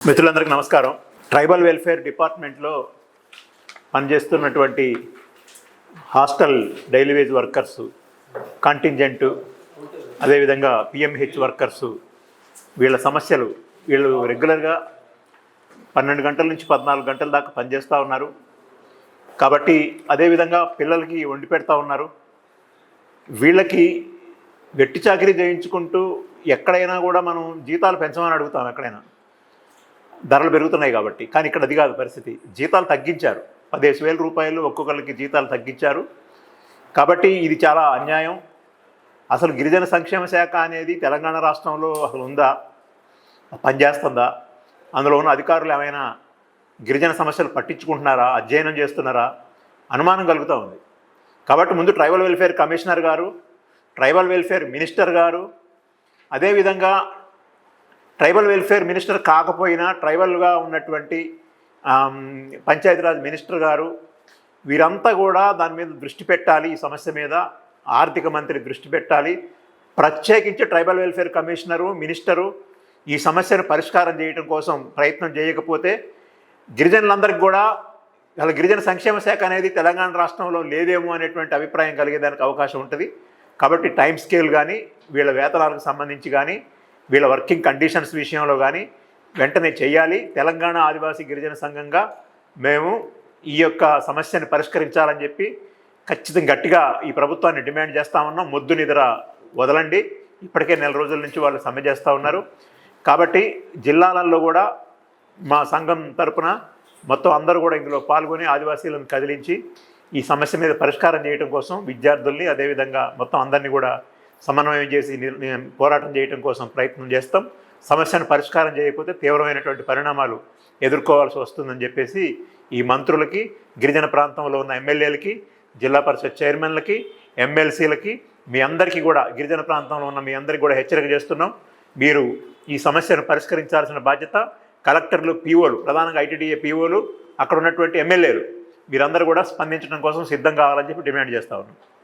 మిత్రులందరికీ నమస్కారం. Tribal welfare డిపార్ట్మెంట్లో పనిచేస్తున్నటువంటి hostel daily wage workers contingent అదేవిధంగా పిఎంహెచ్ వర్కర్స్ వీళ్ళ సమస్యలు వీళ్ళు రెగ్యులర్గా పన్నెండు గంటల నుంచి పద్నాలుగు గంటల దాకా పనిచేస్తూ ఉన్నారు. కాబట్టి అదేవిధంగా పిల్లలకి వండి పెడతా ఉన్నారు. వీళ్ళకి వెట్టి చాకరీ చేయించుకుంటూ ఎక్కడైనా కూడా మనం జీతాలు పెంచమని అడుగుతాం ఎక్కడైనా. ధరలు పెరుగుతున్నాయి కాబట్టి. కానీ ఇక్కడ అది కాదు పరిస్థితి. జీతాలు తగ్గించారు. పదిహేను వేల రూపాయలు ఒక్కొక్కరికి జీతాలు తగ్గించారు. కాబట్టి ఇది చాలా అన్యాయం. అసలు గిరిజన సంక్షేమ శాఖ అనేది తెలంగాణ రాష్ట్రంలో అసలు ఉందా? పనిచేస్తుందా అందులో ఉన్న అధికారులు ఏమైనా గిరిజన సమస్యలు పట్టించుకుంటున్నారా? అధ్యయనం చేస్తున్నారా? అనుమానం కలుగుతూ ఉంది. కాబట్టి ముందు ట్రైబల్ వెల్ఫేర్ కమిషనర్ గారు ట్రైబల్ వెల్ఫేర్ మినిస్టర్ గారు అదేవిధంగా ట్రైబల్ వెల్ఫేర్ మినిస్టర్ కాకపోయినా ట్రైబల్గా ఉన్నటువంటి పంచాయతీరాజ్ మినిస్టర్ గారు వీరంతా కూడా దాని మీద దృష్టి పెట్టాలి ఈ సమస్య మీద ఆర్థిక మంత్రి దృష్టి పెట్టాలి. ప్రత్యేకించి ట్రైబల్ వెల్ఫేర్ కమిషనరు మినిస్టరు ఈ సమస్యను పరిష్కారం చేయడం కోసం ప్రయత్నం చేయకపోతే గిరిజనులందరికీ కూడా అలా గిరిజన సంక్షేమ శాఖ అనేది తెలంగాణ రాష్ట్రంలో లేదేమో అనేటువంటి అభిప్రాయం కలిగేదానికి అవకాశం ఉంటుంది. కాబట్టి టైం స్కేల్ కానీ వీళ్ళ వేతనాలకు సంబంధించి కానీ వీళ్ళ వర్కింగ్ కండిషన్స్ విషయంలో కానీ వెంటనే చేయాలి తెలంగాణ ఆదివాసీ గిరిజన సంఘంగా మేము ఈ యొక్క సమస్యను పరిష్కరించాలని చెప్పి ఖచ్చితంగా గట్టిగా ఈ ప్రభుత్వాన్ని డిమాండ్ చేస్తామన్నా ఉన్నాం. మొద్దు నిద్ర వదలండి. ఇప్పటికే నెల రోజుల నుంచి వాళ్ళు సమ్మె చేస్తూ ఉన్నారు. కాబట్టి జిల్లాలలో కూడా మా సంఘం తరపున మొత్తం అందరూ కూడా ఇందులో పాల్గొని ఆదివాసీలను కదిలించి ఈ సమస్య మీద పరిష్కారం చేయడం కోసం విద్యార్థుల్ని అదేవిధంగా మొత్తం అందరినీ కూడా సమన్వయం చేసి పోరాటం చేయడం కోసం ప్రయత్నం చేస్తాం. సమస్యను పరిష్కారం చేయకపోతే తీవ్రమైనటువంటి పరిణామాలు ఎదుర్కోవాల్సి వస్తుందని చెప్పేసి ఈ మంత్రులకి గిరిజన ప్రాంతంలో ఉన్న ఎమ్మెల్యేలకి జిల్లా పరిషత్ చైర్మన్లకి ఎమ్మెల్సీలకి మీ అందరికీ కూడా గిరిజన ప్రాంతంలో ఉన్న మీ అందరికీ కూడా హెచ్చరిక చేస్తున్నాం. మీరు ఈ సమస్యను పరిష్కరించాల్సిన బాధ్యత కలెక్టర్లు పీఓలు ప్రధానంగా ఐటీడీఏ పీఓలు అక్కడ ఉన్నటువంటి ఎమ్మెల్యేలు మీరందరూ కూడా స్పందించడం కోసం సిద్ధం కావాలని చెప్పి డిమాండ్ చేస్తా ఉన్నాం.